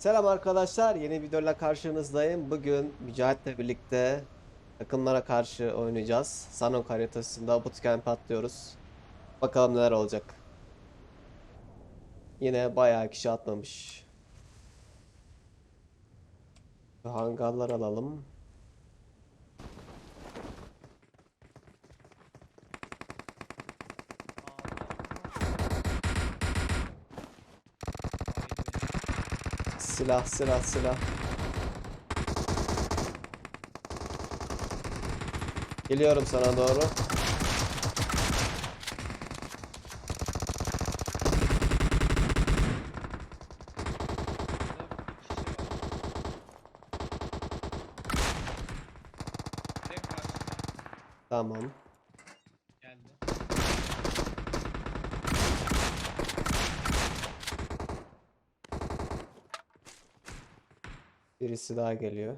Selam arkadaşlar, yeni videoyla karşınızdayım. Bugün Mücahit'le birlikte takımlara karşı oynayacağız. Sanok haritasında bootcamp atlıyoruz. Bakalım neler olacak. Yine bayağı kişi atmamış. Hangarlar alalım. Silah, silah, silah. Geliyorum sana doğru. Tamam. geldi. Birisi daha geliyor.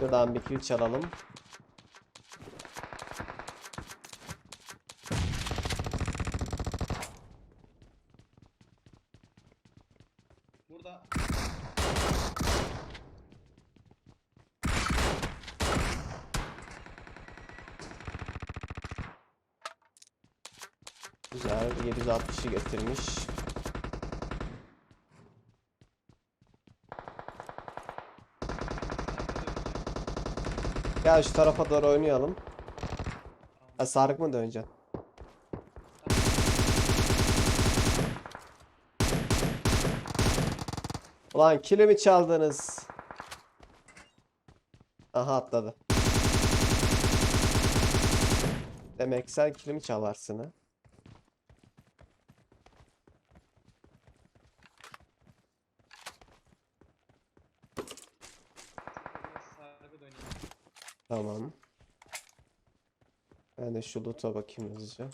Şuradan bir kill çalalım. Burada Güzel. 760'ı getirmiş. Gel şu tarafa doğru oynayalım. Ha, Sarık mı döneceksin? Ulan kilimi çaldınız. Aha atladı. Demek sen kilimi çalarsın ha. Tamam. Ben de şu loot'a bakayım hızlıca.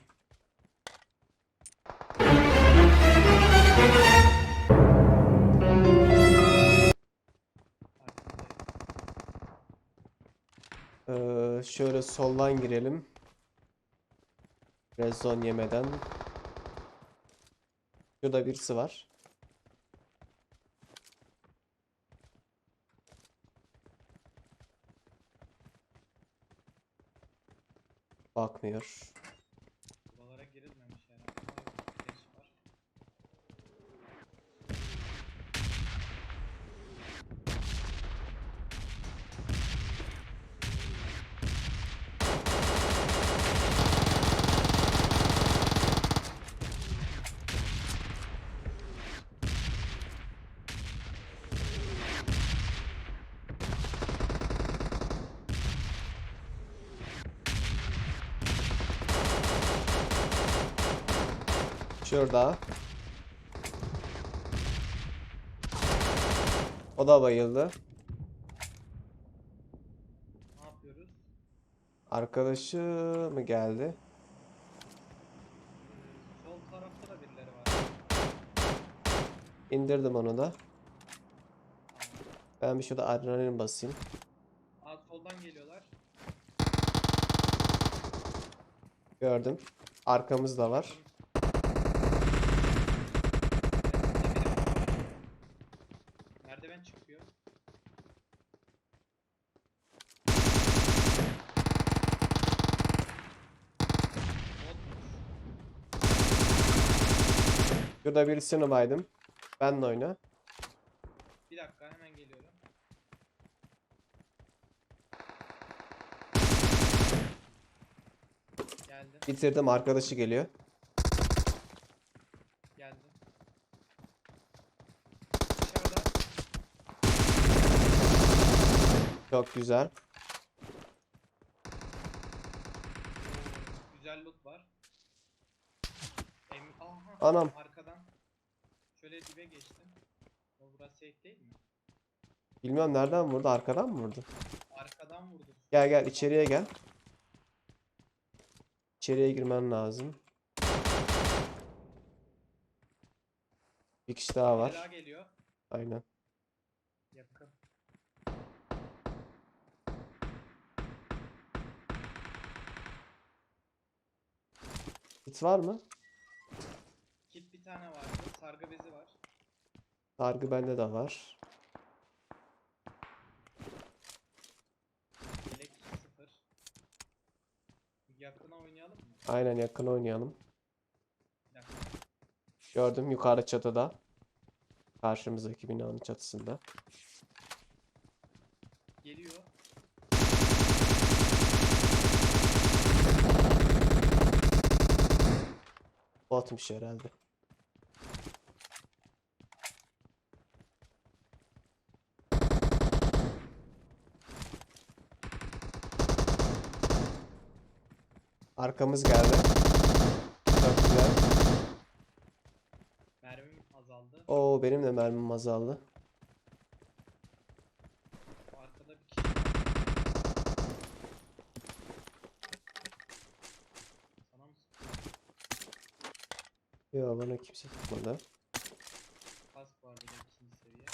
Ee, şöyle soldan girelim. Red zone yemeden. Şurada birisi var. Bakmıyor. Şurada. O da bayıldı. Ne yapıyoruz? Arkadaşı mı geldi? Ee, sol tarafta da birileri var. İndirdim onu da. Ben bir şurada adrenalin basayım. Aa, soldan geliyorlar. Gördüm. Arkamızda var. Merdiven çıkıyor. Şurada birisini baydım. Benle oyna. Bir dakika hemen geliyorum. Geldim, Bitirdim. Arkadaşı geliyor. geldim. Dışarıda Çok güzel. güzel loot var. Em Aha, Anam. arkadan şöyle dibe geçtim. O burası safe değil mi? Bilmiyorum nereden vurdu. Arkadan mı vurdu? Arkadan vurdu. Gel gel içeriye gel. İçeriye girmen lazım. Bir kişi daha var. geliyor. Aynen. Yakın. Kit var mı? Kit bir tane vardı. Sargı bezi var. Sargı bende de var. Aynen yakın oynayalım. Gördüm yukarı çatıda. Karşımızdaki binanın çatısında. Geliyor. Botmuş herhalde. Arkamız geldi. Çok güzel. Mermim azaldı. Oo benim de mermim azaldı. Arkada bir kişi. Sana mı sıkıyor? Yok bana kimse tutmadı. Kask var bir de ikinci seviye.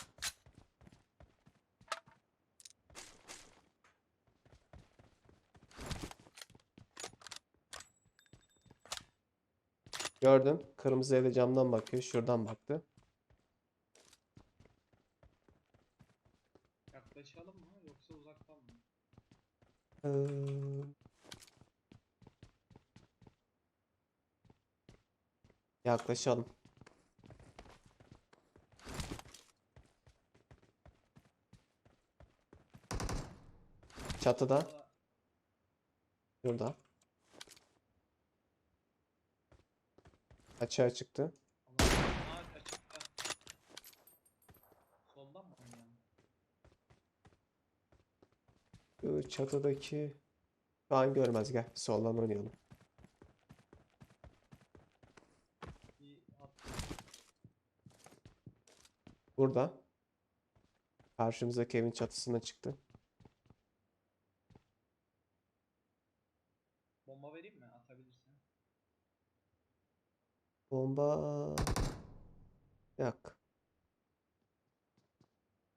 Gördüm. Kırmızı evde camdan bakıyor. Şuradan baktı. Yaklaşalım mı yoksa uzaktan mı? Ee, Yaklaşalım. Çatıda. Şurada. Açığa çıktı. Soldan mı oynayalım? Şu çatıdaki şu an görmez gel. Soldan oynayalım. Bir. Burada. Karşımızdaki evin çatısına çıktı. Bomba vereyim mi? Bomba. Yak.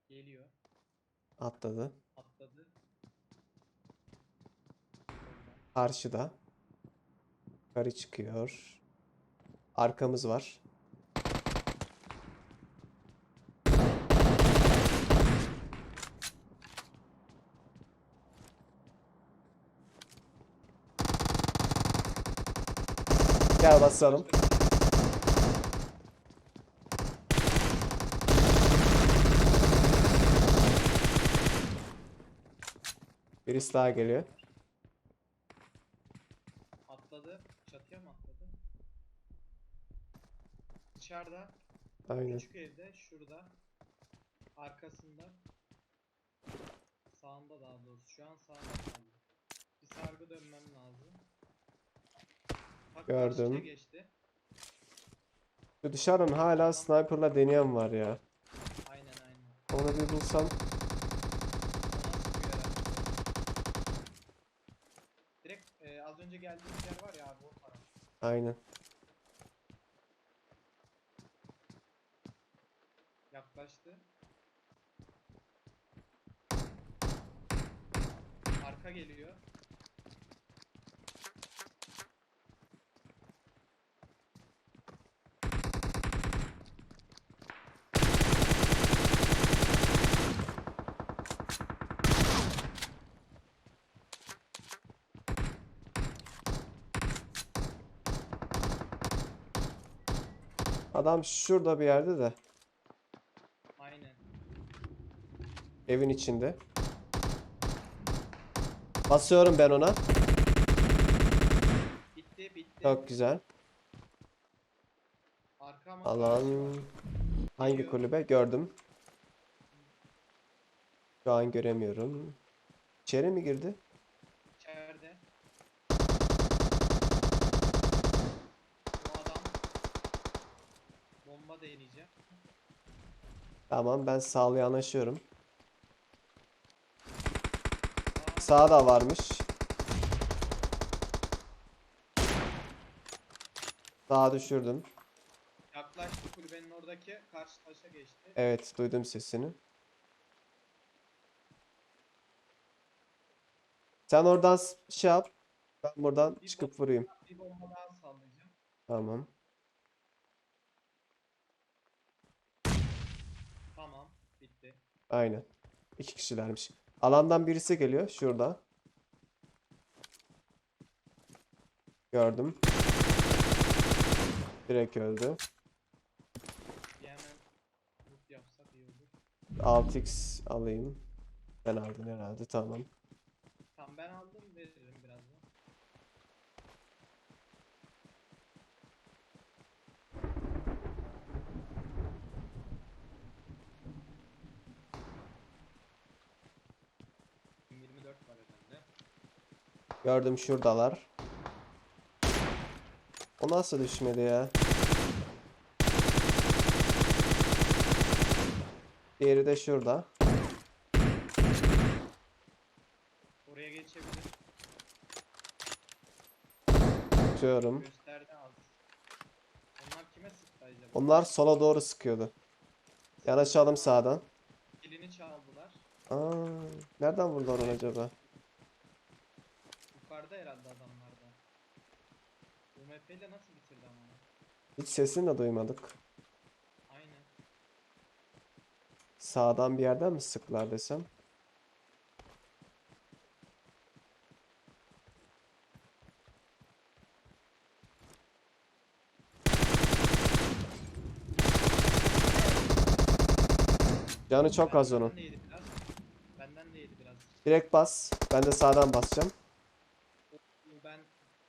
Geliyor. Atladı. Atladı. Karşıda. Yukarı çıkıyor. Arkamız var. Gel basalım. Birisi daha geliyor. Atladı. Çatıya mı atladı? Dışarıda. Aynen. Küçük evde. Şurada. Arkasında. Sağında daha doğrusu. Şu an sağında kaldı. Bir sargı dönmem lazım. Bak Gördüm. geçti. Dışarıdan hala sniper'la deneyen var ya. Aynen aynen. Onu bir bulsam. Ona sıkıyor herhalde. Direkt e, az önce geldiğimiz yer var ya abi o taraf. Aynen. Yaklaştı. Arka geliyor. Adam şurada bir yerde de. Aynen. Evin içinde. Basıyorum ben ona. Bitti bitti. Çok güzel. Alan hangi kulübe? Gördüm. Şu an göremiyorum. İçeri mi girdi? İçeride. Bu adam bomba. Tamam ben sağlığa yanaşıyorum. Aa, Sağda varmış. Sağa düşürdüm. yaklaştı kulübenin orada oradaki karşı taşa geçti. Evet duydum sesini. Sen oradan şey yap. Ben buradan Bir çıkıp vurayım. Bir bomba daha sallayacağım. Tamam. Bitti. Aynen. İki kişilermiş. Alandan birisi geliyor. Şurada. Gördüm. Direkt öldü. Bir hemen loot yapsak iyi olur. 6x alayım. Ben aldım herhalde. Tamam. Tamam ben aldım veririm birazdan. ...24 var herhalde. Gördüm şuradalar. O nasıl düşmedi ya? Diğeri de şurada. Oraya geçebilir. Tutuyorum. Onlar kime sıktı acaba? Onlar sola doğru sıkıyordu. Yanaşalım sağdan. Elini çaldılar. Aa, nereden vurdular onu acaba? Yukarıda herhalde adamlar da. UMP ile nasıl bitirdi ama? Hiç sesini de duymadık. Aynen. Sağdan bir yerden mi sıktılar desem? Canı çok az onun. Benden de yedi biraz. Benden de yedi biraz. Direkt bas. Ben de sağdan basacağım.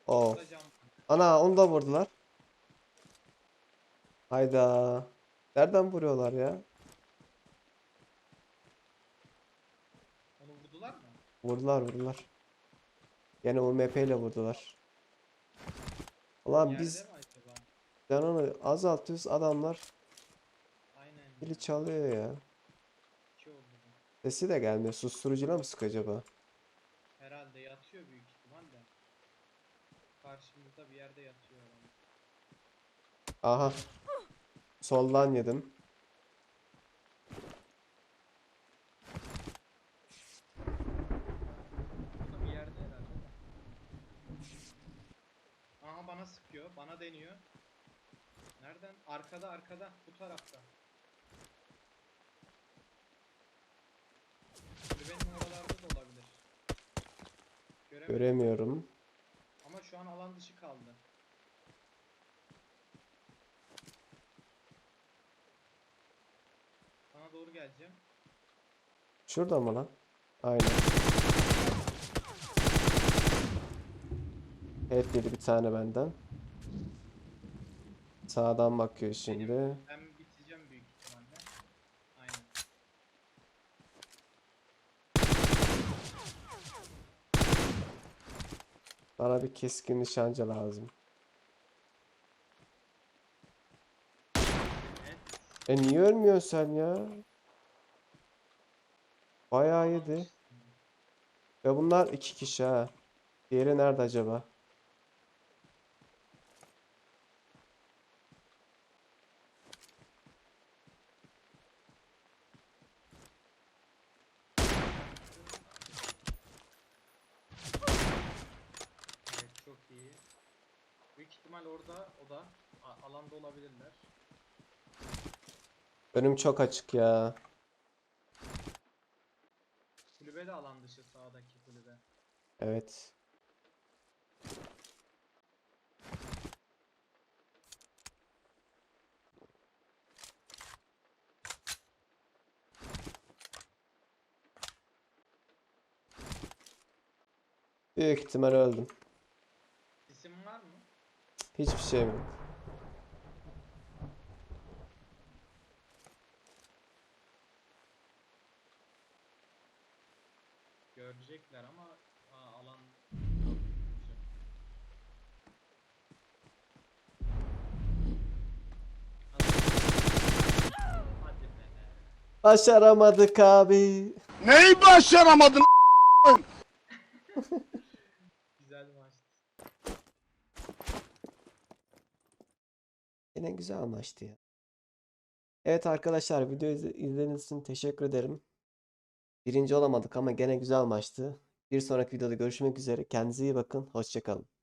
Oo. Ana onu da vurdular. Hayda. Nereden vuruyorlar ya? Onu vurdular mı? Vurdular vurdular. Yine UMP ile vurdular. Ulan Yerde biz mi acaba? canını azaltıyoruz adamlar Aynen. pili çalıyor ya. İki oldu bu. Sesi de gelmiyor. Susturucuyla mı sık acaba? Herhalde yatıyor büyük ihtimalle. Karşımızda bir yerde yatıyor. Aha. Soldan yedim. Burada bir yerde herhalde. Aha bana sıkıyor. Bana deniyor. Nereden? Arkada arkada. Bu tarafta. Kulübenin oralarda da olabilir. Göremedim. Göremiyorum. An alan dışı kaldı. Sana doğru geleceğim. Şurada mı lan? Aynen. Hep yedi bir tane benden. Sağdan bakıyor şimdi. Ben biteceğim büyük ihtimalle. Aynen. Bana bir keskin nişancı lazım. E niye ölmüyorsun sen ya? Bayağı yedi. Ve bunlar iki kişi ha. Diğeri nerede acaba? Evet çok iyi. Büyük ihtimal orada o da a- alanda olabilirler. Önüm çok açık ya. Kulübe de alan dışı sağdaki kulübe. Evet. Büyük ihtimal öldüm. Hiçbir şeyim yok. Görecekler ama aa, alan. Başaramadık abi. Neyi başaramadın? Güzel maçtı. Yine güzel anlaştı ya. Evet arkadaşlar izle- izlediğiniz için teşekkür ederim. Birinci olamadık ama gene güzel maçtı. Bir sonraki videoda görüşmek üzere. Kendinize iyi bakın. Hoşçakalın.